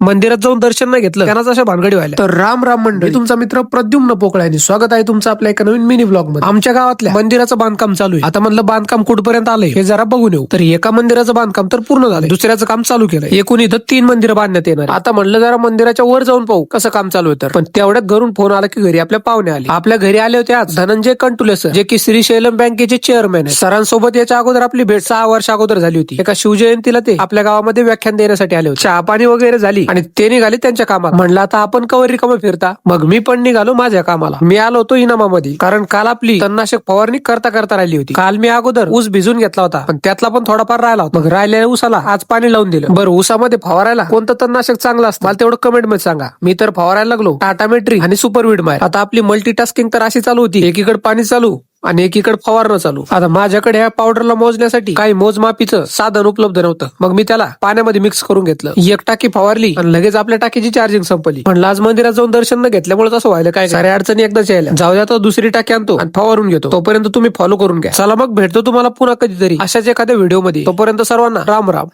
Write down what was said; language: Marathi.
मंदिरात जाऊन दर्शन नाही घेतलं त्यांनाच अशा भानगडी व्हायला तर राम राम मंडळी. तुमचा मित्र प्रद्युम्न पोकळ्याने स्वागत आहे तुमचं आपल्या एका नवीन मिनी ब्लॉगमध्ये. आमच्या गावातल्या मंदिराचं बांधकाम चालू आहे. आता म्हणलं बांधकाम कुठपर्यंत आलंय हे जरा बघून येऊ. तर एका मंदिराचं बांधकाम तर पूर्ण झालंय. दुसऱ्याचं काम चालू केलंय. एकूण इथं तीन मंदिरं बांधण्यात येणार. आता म्हणलं जरा मंदिराच्या वर जाऊन पाहू कसं काम चालू आहे तर. पण तेवढ्यात घरून फोन आला की घरी आपल्या पाहुणे आले. आपल्या घरी आले होते आज धनंजय कंटुले सर जे की श्रीशैलम बँकेचे चेअरमॅन आहे सरांसोबत याच्या अगोदर आपली भेट सहा वर्ष अगोदर झाली होती. एका शिवजयंतीला ते आपल्या गावामध्ये व्याख्यान देण्यासाठी आले होते. चहा पाणी वगैरे झाली. आणि ते निघाले त्यांच्या कामात. म्हणलं आता आपण कवर रिकामं फिरता. मग मी पण निघालो माझ्या कामाला. मी आलो होतो इनामामध्ये. कारण काल आपली तणनाशक फवारणी करता करता राहिली होती. काल मी अगोदर ऊस भिजून घेतला होता. पण त्यातला पण थोडाफार राहिला होता. मग राहिलेल्या ऊसाला आज पाणी लावून दिलं. बरं ऊसामध्ये फवारायला कोणतं तणनाशक चांगलं असतं? मला तेवढं कमेंटमध्ये सांगा. मी तर फवारायला लागलो. टाटा मेट्री आणि सुपरविड माय आता आपली मल्टीटास्किंग तर अशी चालू होती. एकीकडे पाणी चालू आणि एकीकडे फवारणं चालू. आता माझ्याकडे ह्या पावडरला मोजण्यासाठी काही मोजमापीचं साधन उपलब्ध नव्हतं. मग मी त्याला पाण्यामध्ये मिक्स करून घेतलं. एक टाकी फवारली आणि लगेच आपल्या टाकीची चार्जिंग संपली. पण लाज मंदिरात जाऊन दर्शन न घेतल्यामुळे तसं व्हायला काय साऱ्या अडचणी एकदाच यायला जाऊ द्या तर दुसरी टाकी आणतो आणि फवारून घेतो. तोपर्यंत तुम्ही फॉलो करून घ्या. चला मग भेटतो तुम्हाला पुन्हा कधीतरी. अशाच एखाद्या व्हिडिओमध्ये. तोपर्यंत सर्वांना राम राम.